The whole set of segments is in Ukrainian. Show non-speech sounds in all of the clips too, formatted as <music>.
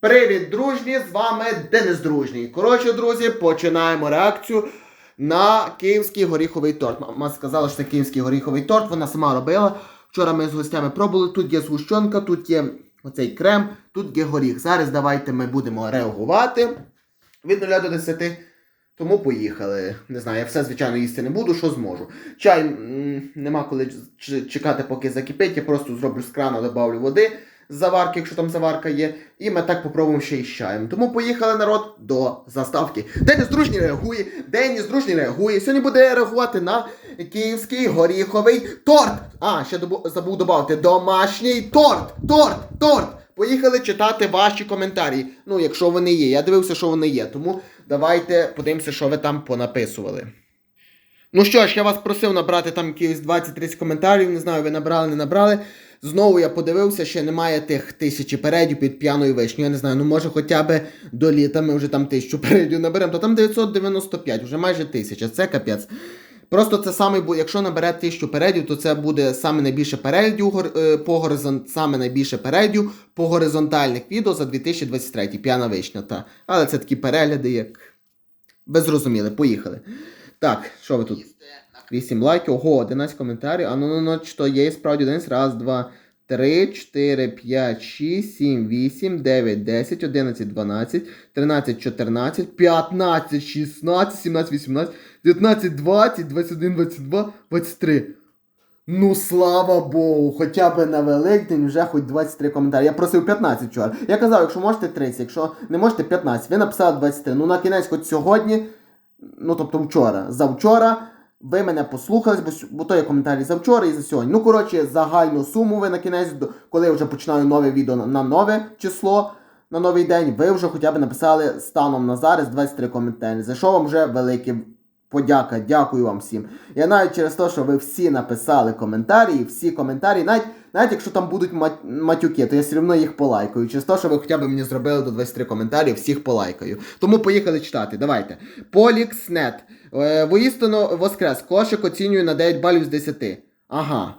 Привіт, дружні! З вами Денис Дружній. Коротше, друзі, починаємо реакцію на київський горіховий торт. Мама сказала, що це київський горіховий торт, вона сама робила. Вчора ми з гостями пробували. Тут є згущенка, тут є оцей крем, тут є горіх. Зараз давайте ми будемо реагувати від 0 до 10. Тому поїхали. Не знаю, я все, звичайно, їсти не буду, що зможу. Чай м, нема коли чекати, поки закипить. Я просто зроблю з крана, добавлю води заварки, якщо там заварка є. І ми так попробуємо ще й з чаєм. Тому поїхали народ до заставки. Деніс дружній реагує, Деніс дружній реагує. Сьогодні буде реагувати на київський горіховий торт. А, ще забув додати домашній торт. Торт! Торт! Поїхали читати ваші коментарі. Ну, якщо вони є. Я дивився, що вони є. Тому давайте подивимося, що ви там понаписували. Ну що ж, я вас просив набрати там якихось 20-30 коментарів, не знаю, ви набрали, не набрали. Знову я подивився, ще немає тих тисячі передів під п'яною вишню. Я не знаю, ну може хоча б до літа ми вже там тисячу передів наберемо, то там 995, вже майже тисяча, це капець. Просто це саме якщо набере тисячу передів, то це буде саме найбільше передів е, по горизон, саме найбільше передів по горизонтальних відео за 2023, п'яна вишня, та. Але це такі перегляди, як безрозуміли. Поїхали. Так, що ви тут? 8 лайків. Ого, 11 коментарів. А ну ну ну що є справді 11. Раз, два, три, чотири, п'ять, шість, сім, вісім, дев'ять, десять, одинадцять, дванадцять, тринадцять, чотирнадцять, п'ятнадцять, шістнадцять, сімнадцять, вісімнадцять, дев'ятнадцять, двадцять, двадцять один, двадцять два, двадцять три. Ну, слава Богу, хоча б на Великдень вже хоч 23 коментарі. Я просив 15 вчора. Я казав, якщо можете 30, якщо не можете 15. Ви написали 23. Ну на кінець хоч сьогодні, ну тобто вчора, завчора. Ви мене послухались, бо, бо то є коментарі за вчора і за сьогодні. Ну, коротше, загальну суму ви на кінець, коли я вже починаю нове відео на, нове число, на новий день, ви вже хоча б написали станом на зараз 23 коментарі. За що вам вже велике подяка, дякую вам всім. Я навіть через те, що ви всі написали коментарі, всі коментарі, навіть, навіть якщо там будуть матюки, то я все одно їх полайкаю. Через те, що ви хоча б мені зробили до 23 коментарів, всіх полайкаю. Тому поїхали читати. Давайте. Полікснет. Е, Воістину воскрес. Кошик оцінюю на 9 балів з 10. Ага.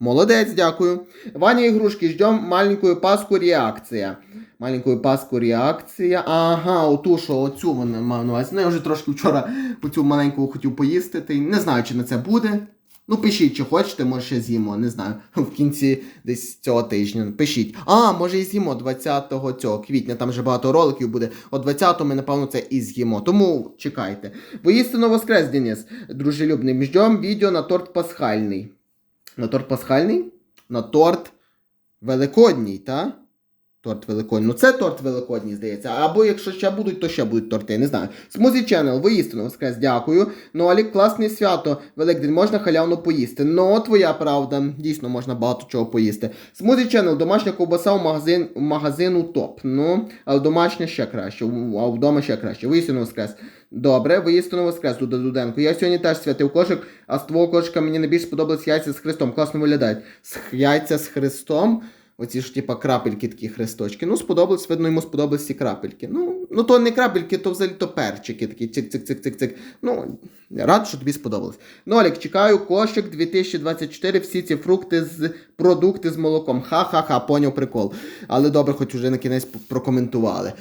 Молодець, дякую. Ваня Ігрушки, ждем маленькую паску реакція. Маленькую паску реакція. Ага, оту, що оцю вона мав на увазі. Ну, я вже трошки вчора оцю маленьку хотів поїсти. Не знаю, чи на це буде. Ну, пишіть, чи хочете, може ще з'їмо, не знаю. <laughs> В кінці десь цього тижня. Пишіть. А, може і з'їмо 20 цього квітня, там вже багато роликів буде. О 20-го ми, напевно, це і з'їмо. Тому чекайте. Воістину воскрес, Денис, дружелюбний. Ждем відео на торт пасхальний. На торт пасхальний? На торт великодній, та? Торт великодній. Ну це торт великодній, здається. Або якщо ще будуть, то ще будуть торти, не знаю. Смузі Channel, воістину воскрес, дякую. Ну, Алік, класне свято. Великдень можна халявно поїсти. Ну, твоя правда, дійсно можна багато чого поїсти. Смузі Channel, домашня ковбаса у магазин, магазину топ. Ну, але домашня ще краще, а вдома ще краще. Воістину воскрес. Добре, воістину воскрес, Дуда Дуденко. Я сьогодні теж святив кошик, а з твого кошика мені найбільше сподобались яйця з Христом. Класно виглядають. З яйця з Христом. Оці ж, типа, крапельки такі хресточки. Ну, сподобалось, видно, йому сподобались ці крапельки. Ну, ну то не крапельки, то взагалі то перчики такі цик-цик-цик-цик-цик. Ну, рад, що тобі сподобалось. Ну, Олік, чекаю кошик 2024, всі ці фрукти з продукти з молоком. Ха-ха-ха, поняв прикол. Але добре, хоч уже на кінець прокоментували.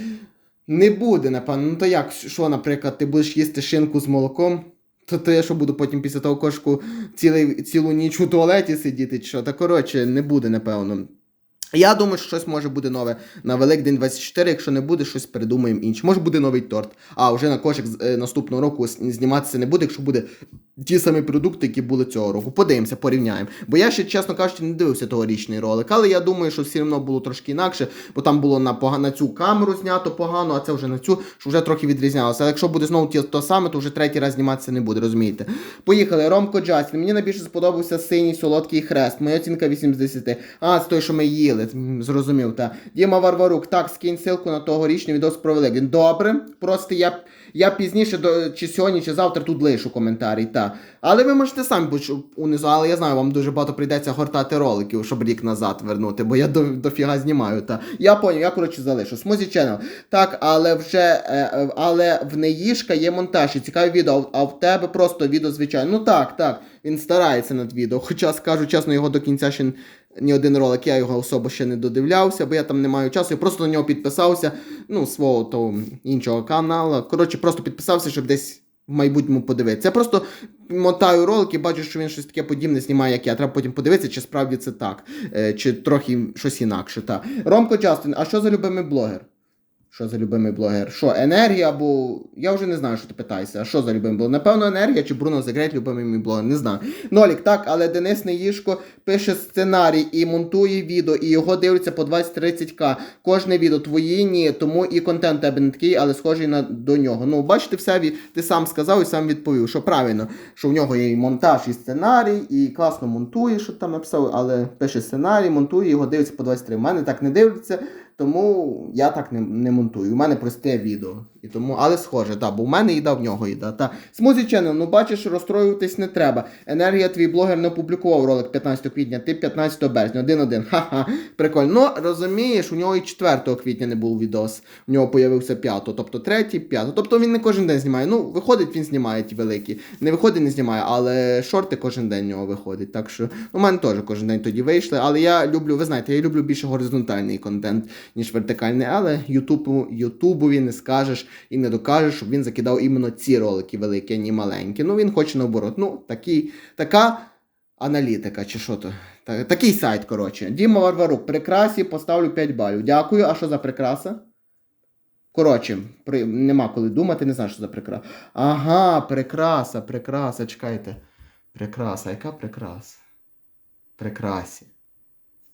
Не буде, напевно. Ну то як, що, наприклад, ти будеш їсти шинку з молоком? То, то я що буду потім після того кошку цілу ніч у туалеті сидіти, чи що? Та коротше, не буде, напевно. Я думаю, що щось може буде нове на Великдень 24, якщо не буде, щось придумаємо інше. Може буде новий торт. А вже на кошик з- е, наступного року зніматися не буде, якщо буде ті самі продукти, які були цього року. Подивимося, порівняємо. Бо я ще, чесно кажучи, не дивився тогорічний ролик, але я думаю, що все одно було трошки інакше, бо там було на, пога- цю камеру знято погано, а це вже на цю, що вже трохи відрізнялося. Але якщо буде знову ті, то саме, то вже третій раз зніматися не буде, розумієте? Поїхали. Ромко Джастін. Мені найбільше сподобався синій солодкий хрест. Моя оцінка 8 з 10. А, це той, що ми їли. М, Зрозумів, та. Діма Варварук, так, скинь ссылку на тогорічний відос про Великдень. Добре. Просто я, я пізніше, до, чи сьогодні, чи завтра тут лишу коментарі, та. Але ви можете самі бути унизу, але я знаю, вам дуже багато прийдеться гортати роликів, щоб рік назад вернути, бо я до, дофіга знімаю. Та. Я поняв, я коротше залишу. Смузі Channel. Так, але вже е, е, але в неїшка є монтаж і цікаві відео, а в тебе просто відео звичайно. Ну так, так. Він старається над відео. Хоча скажу чесно, його до кінця ще ні один ролик, я його особо ще не додивлявся, бо я там не маю часу. Я просто на нього підписався, ну, свого того іншого каналу. Коротше, просто підписався, щоб десь в майбутньому подивитися. Я просто мотаю ролики, бачу, що він щось таке подібне знімає, як я. Треба потім подивитися, чи справді це так, е, чи трохи щось інакше. Та. Ромко Частин, а що за любимий блогер? Що за любимий блогер? Що, енергія або. Я вже не знаю, що ти питаєшся. А що за любимий блогер? Напевно, енергія чи Бруно Загрейт любимий мій блогер, не знаю. Нолік, так, але Денис Неїшко пише сценарій і монтує відео, і його дивляться по 20-30к. Кожне відео твої ні, тому і контент тебе не такий, але схожий на до нього. Ну, бачите, все ві- ти сам сказав і сам відповів, що правильно, що в нього є і монтаж, і сценарій, і класно монтує, що там написав, але пише сценарій, монтує, його дивиться по 23. У мене так не дивляться. Тому я так не, не монтую. У мене просте відео. І тому, але схоже, так, бо в мене їда, в нього їда. Та. Смузі Channel, ну бачиш, розстроюватись не треба. Енергія, твій блогер не опублікував ролик 15 квітня, ти 15 березня, один-один. Ха-ха, прикольно. Ну, розумієш, у нього і 4 квітня не був відос. У нього появився 5, тобто 3, 5. Тобто він не кожен день знімає. Ну, виходить, він знімає ті великі. Не виходить, не знімає, але шорти кожен день у нього виходить. Так що, ну, у мене теж кожен день тоді вийшли. Але я люблю, ви знаєте, я люблю більше горизонтальний контент, ніж вертикальний. Але Ютубу, Ютубові не скажеш і не докажеш, щоб він закидав іменно ці ролики великі, а не маленькі. Ну, він хоче наоборот. Ну, такі, така аналітика, чи що то. Та- Такий сайт, коротше. Діма Варварук, прикрасі, поставлю 5 балів. Дякую. А що за прикраса? Коротше, при... нема коли думати, не знаю, що за прикраса. Ага, прикраса, прикраса, чекайте. Прикраса, яка прикраса? Прикрасі.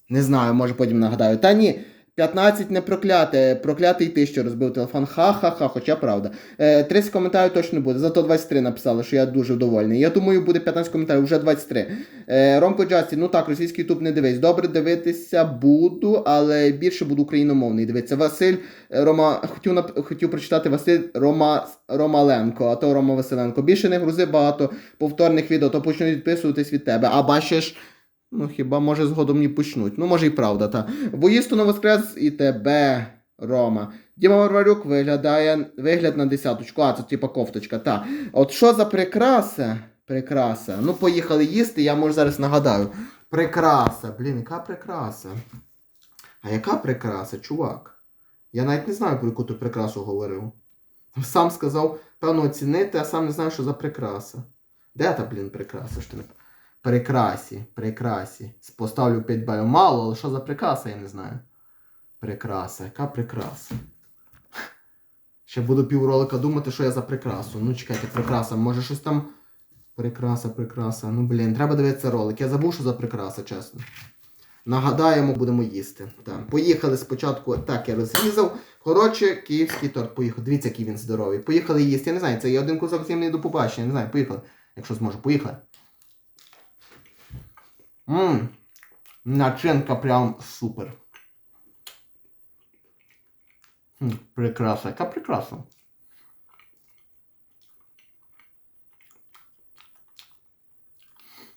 Не знаю, може потім нагадаю. Та ні, 15 не прокляте, проклятий ти, що розбив телефон. Ха-ха-ха, хоча правда. Е, 30 коментарів точно буде. Зато 23 написали, що я дуже довольний. Я думаю, буде 15 коментарів, вже 23. Е, Ромко Джасті, ну так, російський ютуб не дивись. Добре дивитися буду, але більше буду україномовний дивитися. Василь е, Рома, хотів, нап... хотів прочитати Василь Рома... Ромаленко, а то Рома Василенко. Більше не грузи багато повторних відео, то почнуть відписуватись від тебе. А бачиш. Ну, хіба може згодом не почнуть. Ну, може і правда, та. Воїстину воскрес і тебе, Рома. Діма Варварюк виглядає вигляд на десяточку. А, це типа кофточка, та. От що за прикраса? Прикраса. Ну, поїхали їсти, я може зараз нагадаю. Прикраса. Блін, яка прикраса? А яка прикраса, чувак? Я навіть не знаю, про яку ти прикрасу говорив. Сам сказав, певно, оцінити, а сам не знаю, що за прикраса. Де та, блін, прикраса? Що ти не... Прикрасі, прикрасі. Поставлю 5 балів. Мало, але що за прикраса, я не знаю. Прикраса, яка прикраса? Ще буду півролика думати, що я за прикрасу. Ну, чекайте, прикраса, може щось там. Прикраса, прикраса. Ну, блін, треба дивитися ролик. Я забув, що за прикраса, чесно. Нагадаємо, будемо їсти. Так. Поїхали спочатку. Так, я розрізав. Коротше, київський торт. Поїхав. Дивіться, який він здоровий. Поїхали їсти. Я не знаю, це є один кусок зімний до побачення. Не знаю, поїхали. Якщо зможу, поїхали. Ммм, начинка прям супер. Хм, прекраса, яка прекраса.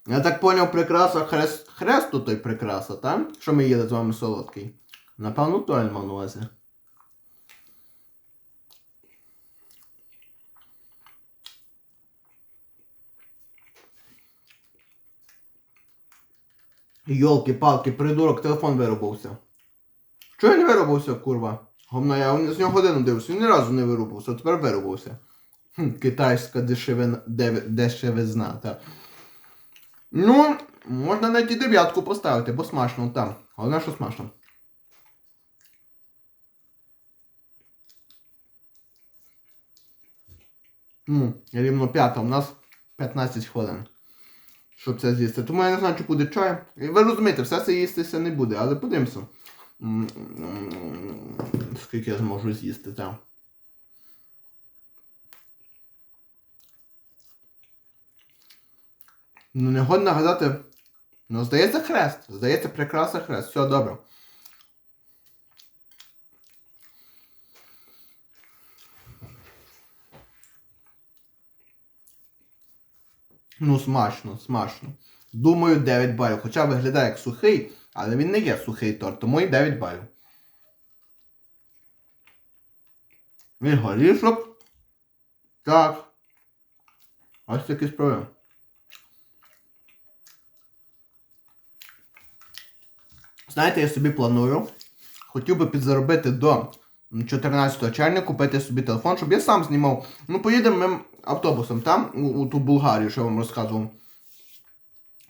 Я так поняв, прикраса хрест, хресту той прикраса, так? Що ми їли з вами солодкий? Напевно, той на увазі. Йолки-палки, придурок, телефон вирубався. Чого він вирубався, курва? Говна, я з нього годину дивився, він ні разу не вирубався, а тепер вирубався. Хм, китайська дешевина, дешевизна, так. Ну, можна навіть і дев'ятку поставити, бо смачно там. Головне, що смачно. Ну, рівно п'ята, у нас 15 хвилин. Щоб це з'їсти. Тому я не знаю, чи буде чай. Ви розумієте, все це їстися не буде, але подивимося. Скільки я зможу з'їсти, так. Ну, не годно нагадати. Ну, здається, хрест. Здається, прекрасний хрест. Все добре. Ну, смачно, смачно. Думаю, 9 балів. Хоча виглядає як сухий, але він не є сухий торт, тому і 9 балів. І горішок. Так. Ось такі справи. Знаєте, я собі планую. Хотів би підзаробити до 14 червня, купити собі телефон, щоб я сам знімав. Ну, поїдемо ми автобусом там, у, у ту Булгарію, що я вам розказував.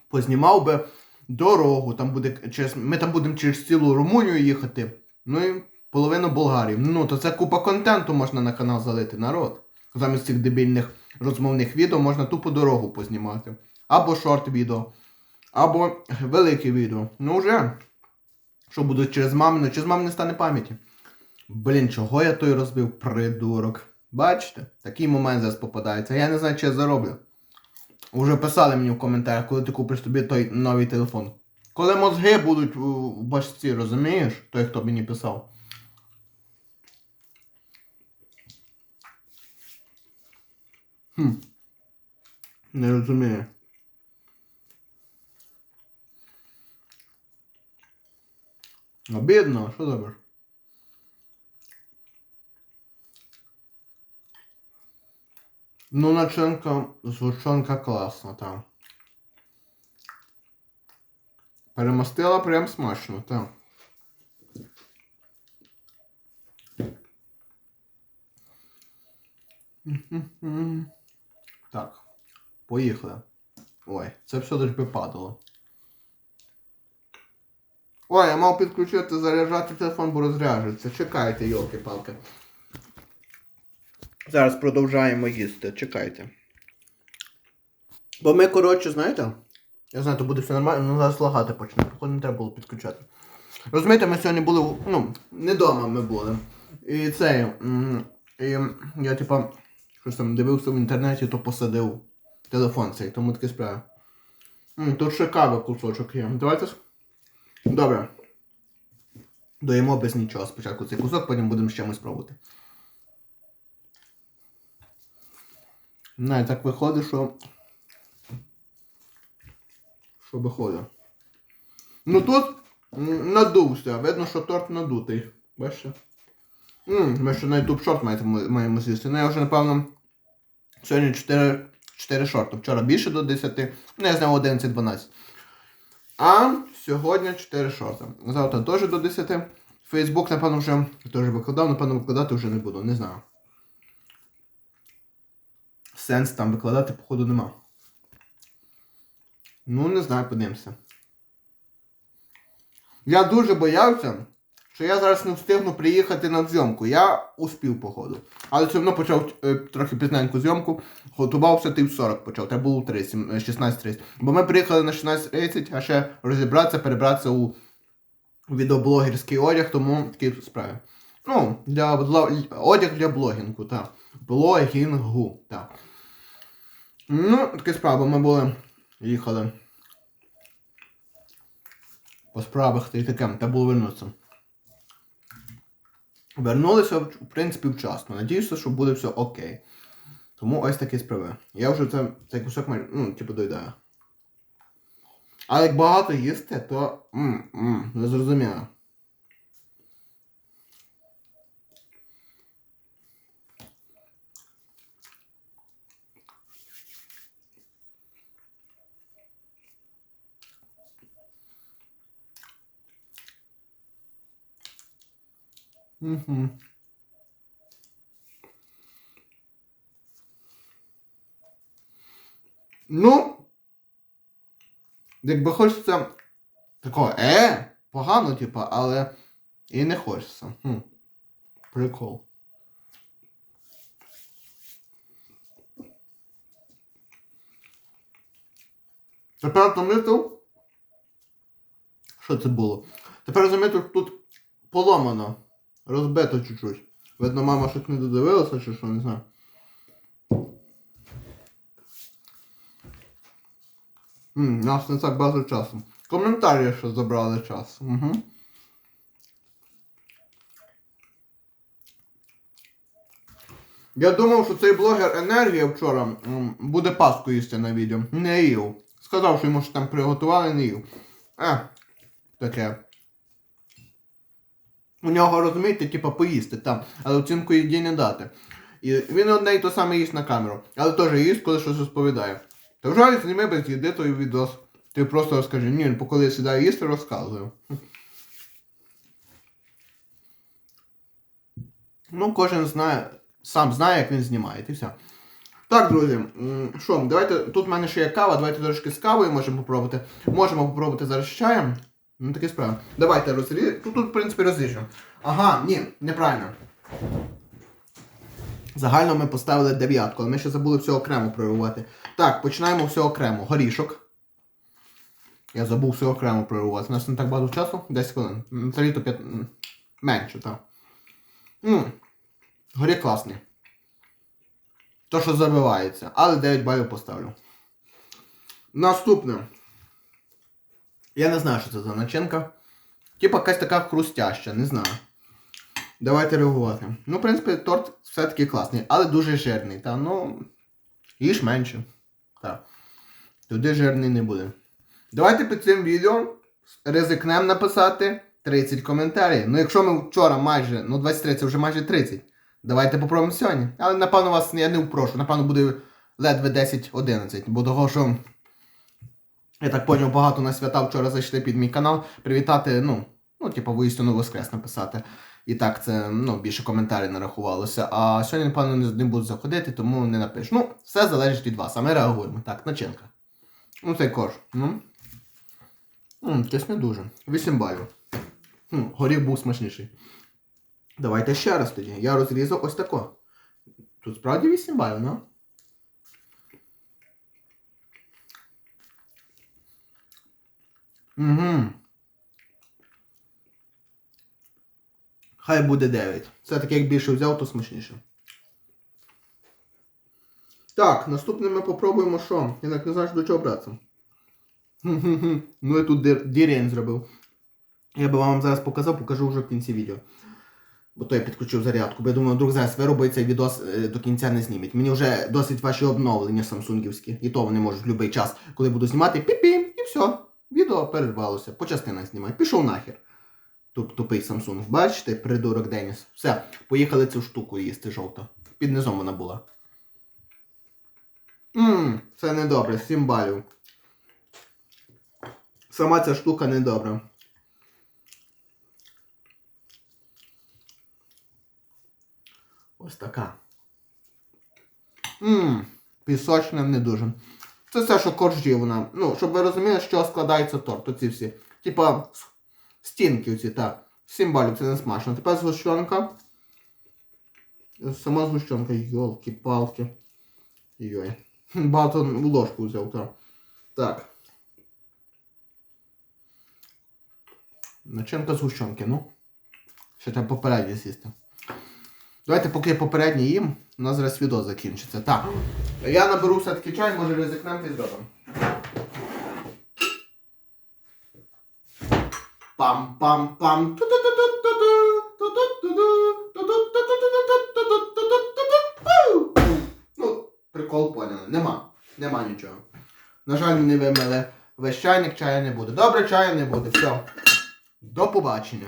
Познімав би дорогу, там буде через, ми там будемо через цілу Румунію їхати. Ну і половину Болгарії. Ну, то це купа контенту можна на канал залити, народ. Замість цих дебільних розмовних відео можна тупо дорогу познімати. Або шорт відео, або велике відео. Ну вже. Що буде через мамину, чи з мамини стане пам'яті. Блін, чого я той розбив, придурок. Бачите? Такий момент зараз попадається. Я не знаю, чи я зароблю. Уже писали мені в коментарях, коли ти купиш тобі той новий телефон. Коли мозги будуть в башці, розумієш? Той, хто мені писав. Хм. Не розумію. Обідно, що зробиш? Ну, начинка, згущенка класна, там. Перемастила прям смачно, так. <laughs> Так, поїхали. Ой, це все десь би падало. Ой, я мав підключити, заряджати телефон, бо розряджується. Чекайте, йолки-палки. Зараз продовжаємо їсти, чекайте. Бо ми, коротше, знаєте, я знаю, то буде все нормально, але зараз лагати почне. Походу не треба було підключати. Розумієте, ми сьогодні були, ну, не вдома ми були. І це, і я типа, щось там дивився в інтернеті, то посадив телефон цей, тому таке справа. Тут ще кави кусочок є. Давайте. Добре. Доїмо без нічого. Спочатку цей кусок, потім будемо з чимось пробувати. Не, так виходить, що. Що виходить? Ну тут надувся. Видно, що торт надутий. Бачите? Ми ще на YouTube шорт маємо, з'їсти. Ну я вже, напевно, сьогодні 4, 4 шорти. Вчора більше до 10, ну я знав 11-12. А сьогодні 4 шорти. Завтра теж до 10. Фейсбук, напевно, вже теж викладав, напевно, викладати вже не буду, не знаю. Сенс там викладати, походу, нема. Ну, не знаю, подивимося. Я дуже боявся, що я зараз не встигну приїхати на зйомку. Я успів, походу. Але все одно почав е, трохи пізненьку зйомку. Готувався ти в 40 почав. Треба було 30, 16.30. Бо ми приїхали на 16.30, а ще розібратися, перебратися у відеоблогерський одяг, тому такі справи. Ну, для, для одяг для блогінгу, так. Блогінгу, так. Ну, такі справи, ми були, їхали по справах та й таке, та було вернутися. Вернулися, в принципі, вчасно. Надіюся, що буде все окей. Тому ось такі справи. Я вже це, цей кусок май- ну, типу, доїдаю. Але як багато їсти, то. м м не зрозуміло. Угу. Ну, якби хочеться такого, е, погано, типа, але і не хочеться. Хм. Прикол. Тепер замітив, що це було? Тепер замітив, тут поломано. Розбито чуть-чуть. Видно, мама щось не додивилася чи що, не знаю. М, нас не так багато часу. Коментарі ще забрали час. Угу. Я думав, що цей блогер енергія вчора буде паску їсти на відео. Не їв. Сказав, що йому що там приготували, не їв. Е, таке. У нього, розумієте, типу, поїсти там, але оцінку їді не дати. І він одне і то саме їсть на камеру, але теж їсть, коли щось розповідає. Та вже зніми без їди той відос. Ти просто розкажи, ні, він коли я сідаю їсти, розказую. Ну, кожен знає, сам знає, як він знімає, і все. Так, друзі, що, давайте, тут в мене ще є кава, давайте трошки з кавою можемо попробувати. Можемо попробувати зараз з чаєм. Ну, таке справа. Давайте розріжемо. Тут, тут, в принципі, розріжемо. Ага, ні, неправильно. Загально ми поставили дев'ятку, але ми ще забули все окремо прорвати. Так, починаємо все окремо. Горішок. Я забув все окремо прорвати. У нас не так багато часу. 10 хвилин. Взагалі то 5... менше, так. М, Горіх класний. То, що забивається. Але 9 балів поставлю. Наступне. Я не знаю, що це за начинка. Типа якась така хрустяща, не знаю. Давайте реагувати. Ну, в принципі, торт все-таки класний, але дуже жирний. Та ну. Їж менше. Так. Туди жирний не буде. Давайте під цим відео ризикнемо написати 30 коментарів. Ну, якщо ми вчора майже, ну 23, це вже майже 30. Давайте попробуємо сьогодні. Але напевно вас я не впрошу. Напевно буде ледве 10-11. Бо того, що. Я так поняв, багато на свята вчора зайшли під мій канал. Привітати, ну, ну, типу, воістину воскрес написати. І так це ну, більше коментарів нарахувалося. А сьогодні, напевно, не, буду заходити, тому не напишу. Ну, все залежить від вас, а ми реагуємо. Так, начинка. Ну, цей корж. Ну. М, Якесь не дуже. 8 балів. Хм, горіх був смачніший. Давайте ще раз тоді. Я розрізав ось тако. Тут справді 8 балів, ну? Угу. Хай буде 9. Це таке, як більше взяв, то смачніше. Так, наступне ми попробуємо що? Я так не знаю, до чого братися. <laughs> Ну я тут дірень зробив. Я би вам зараз показав, покажу вже в кінці відео. Бо то я підключив зарядку, бо я думаю, вдруг зараз виробить цей відос е, до кінця не знімуть. Мені вже досить ваші обновлення самсунгівські. І то вони можуть в будь-який час, коли буду знімати, пі-пі. Відео перервалося. По частинах знімаю. Пішов нахер. Туп, тупий Samsung. Бачите, придурок Деніс. Все, поїхали цю штуку їсти жовто. Під низом вона була. Ммм, це недобре, 7 балів. Сама ця штука недобра. Ось така. Ммм, пісочна не дуже. Це все, що коржі вона. Ну, щоб ви розуміли, чого складається торт. Оці всі. Типа стінки оці, так. 7 балів, це не смачно. Тепер згущенка. Сама згущенка, йолки-палки. Йой. <laughs> Багато в ложку взяв, так. Так. Начинка згущенки, ну. Ще треба попереднє сісти. Давайте, поки попередній їм, у нас зараз відео закінчиться. Так. Я наберу все-таки чай, може ризикнемо і зробимо. Пам-пам-пам. Ну, прикол поняли. Нема. Нема нічого. На жаль, не вимили весь чайник, чаю не буде. Добре, чаю не буде. Все. До побачення.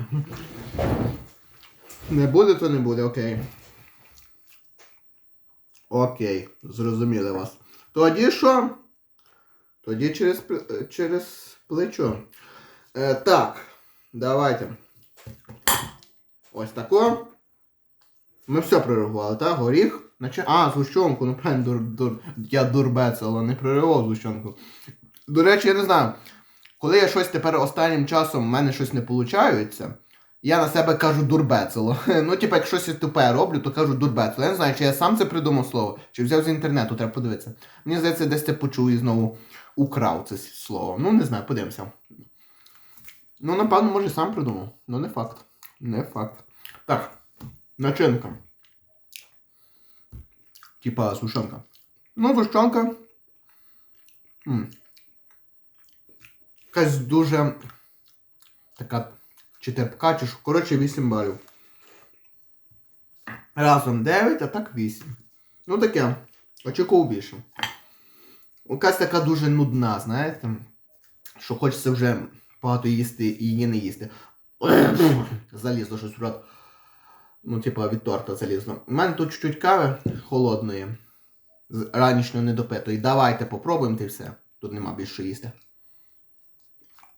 Не буде, то не буде, окей. Окей, зрозуміли вас. Тоді що? Тоді через, через плечо. Е, так, давайте. Ось тако. Ми все прорахували, так? Горіх. Наче... А, згущенку, ну правильно, дур, дур, я дурбець, але не прорахував згущенку. До речі, я не знаю. Коли я щось тепер останнім часом в мене щось не виходить, я на себе кажу дурбецело. <laughs> Ну, типу, як щось тупе роблю, то кажу дурбецело. Я не знаю, чи я сам це придумав слово, чи взяв з інтернету, треба подивитися. Мені здається, десь це почув і знову украв це слово. Ну, не знаю, подивимося. Ну, напевно, може, сам придумав. Ну, не факт. Не факт. Так, начинка. Типа сушонка. Ну, сушонка. Якась дуже така чи терпка, чи що. Коротше, 8 балів. Разом 9, а так 8. Ну таке. Очікував більше. Якась така дуже нудна, знаєте. Що хочеться вже багато їсти і її не їсти. <coughs> Залізло щось в. Ну, типа від торта залізло. У мене тут чуть-чуть кави холодної. Ранішньої недопитої. Давайте попробуємо ти все. Тут нема більше їсти.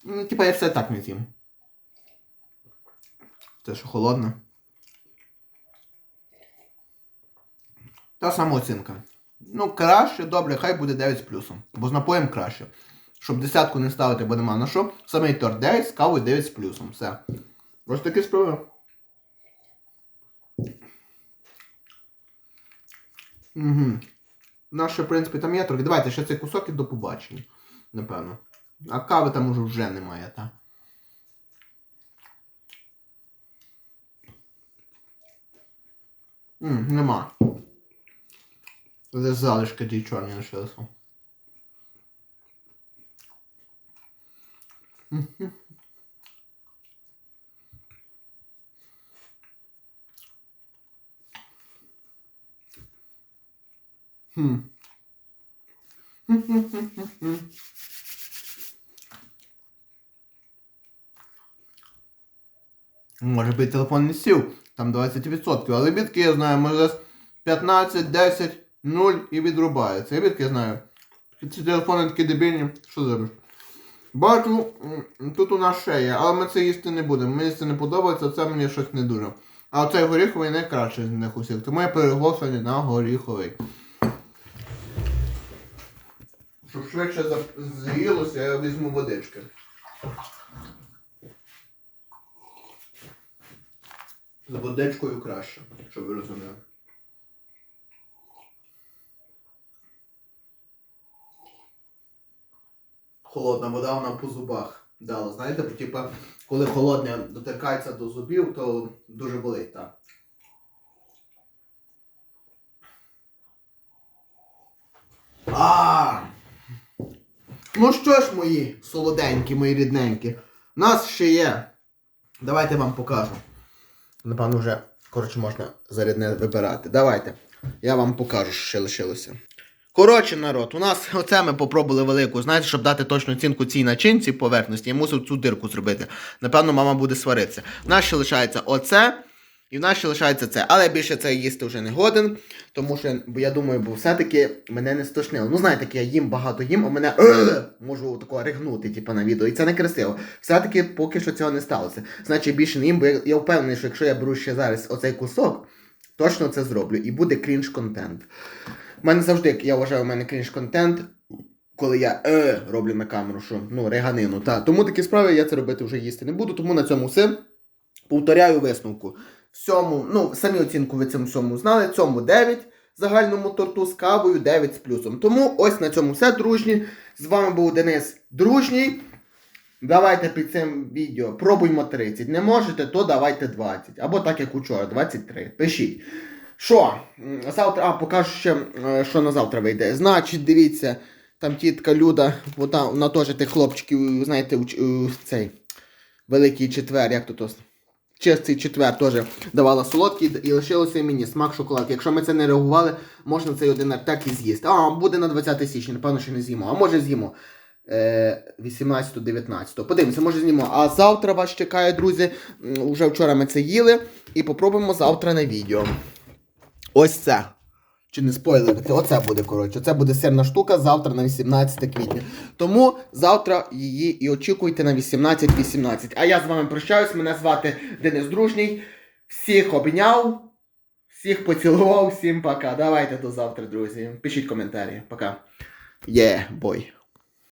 Ну, типа я все так не з'їм. Це що холодне. Та сама оцінка. Ну, краще, добре, хай буде 9 з плюсом. Бо з напоєм краще. Щоб десятку не ставити, бо нема на що. Самий торт 9 з кавою 9 з плюсом. Все. Ось такі справи. Угу. Наше, в принципі, там є трохи. Давайте ще цей кусок і до побачення. Напевно. А кави там уже вже немає, так? М, нема. Де залишки ті чорні лишилися. Хм. Може би телефон не сів, там 20%, але бідки я знаю, може десь 15, 10, 0 і відрубається. Я бідки я знаю. Ці телефони такі дебільні, що зробиш? Бачу, тут у нас ще є, але ми це їсти не будемо. Мені це не подобається, це мені щось не дуже. А оцей горіховий найкращий з них усіх. Тому я переголошую на горіховий. Щоб швидше з'їлося, я візьму водички. З водичкою краще, щоб ви розуміли. Холодна вода вона по зубах дала. Знаєте, бо типа, коли холодне дотикається до зубів, то дуже болить, так. А! Ну що ж, мої солоденькі, мої рідненькі, нас ще є. Давайте вам покажу. Напевно, вже, коротше, можна зарядне вибирати. Давайте. Я вам покажу, що ще лишилося. Коротше, народ, у нас <laughs> оце ми попробували велику. Знаєте, щоб дати точну оцінку цій начинці поверхності, я мусив цю дирку зробити. Напевно, мама буде сваритися. У нас ще лишається оце, і в нас ще лишається це. Але більше це їсти вже не годен, тому що, бо я думаю, бо все-таки мене не стошнило. Ну, знаєте, я їм багато їм, а мене «Е!» можу такого ригнути, типу, на відео. І це не красиво. Все-таки поки що цього не сталося. Значить, більше не їм, бо я, я впевнений, що якщо я беру ще зараз оцей кусок, точно це зроблю. І буде крінж контент. У мене завжди, я вважаю, у мене крінж контент, коли я е роблю на камеру, що ну, реганину. Та. Тому такі справи я це робити вже їсти не буду, тому на цьому все. Повторяю висновку. Всьому, ну, самі оцінку ви цьому всьому знали. Цьому 9 загальному торту з кавою 9 з плюсом. Тому ось на цьому все, дружні. З вами був Денис Дружній. Давайте під цим відео пробуймо 30. Не можете, то давайте 20. Або так як учора, 23. Пишіть. Що? Завтра, а покажу ще, що на завтра вийде. Значить, дивіться, там тітка Люда, вона, вона теж тих хлопчиків, знаєте, уч- е, цей великий четвер, як то то. Чистий четвер теж давала солодкий і лишилося мені смак шоколад. Якщо ми це не реагували, можна цей один артек і з'їсти. А, буде на 20 січня, напевно, що не з'їмо. А може з'їмо. Е, 18-19. Подивимося, може з'їмо. А завтра вас чекає, друзі. Уже вчора ми це їли. І попробуємо завтра на відео. Ось це. Чи не спойлерити? Оце буде, коротше. Це буде сирна штука завтра на 18 квітня. Тому завтра її і очікуйте на 18.18. А я з вами прощаюсь. Мене звати Денис Дружній. Всіх обняв, всіх поцілував, всім пока. Давайте до завтра, друзі. Пишіть коментарі. Пока. Є, бой.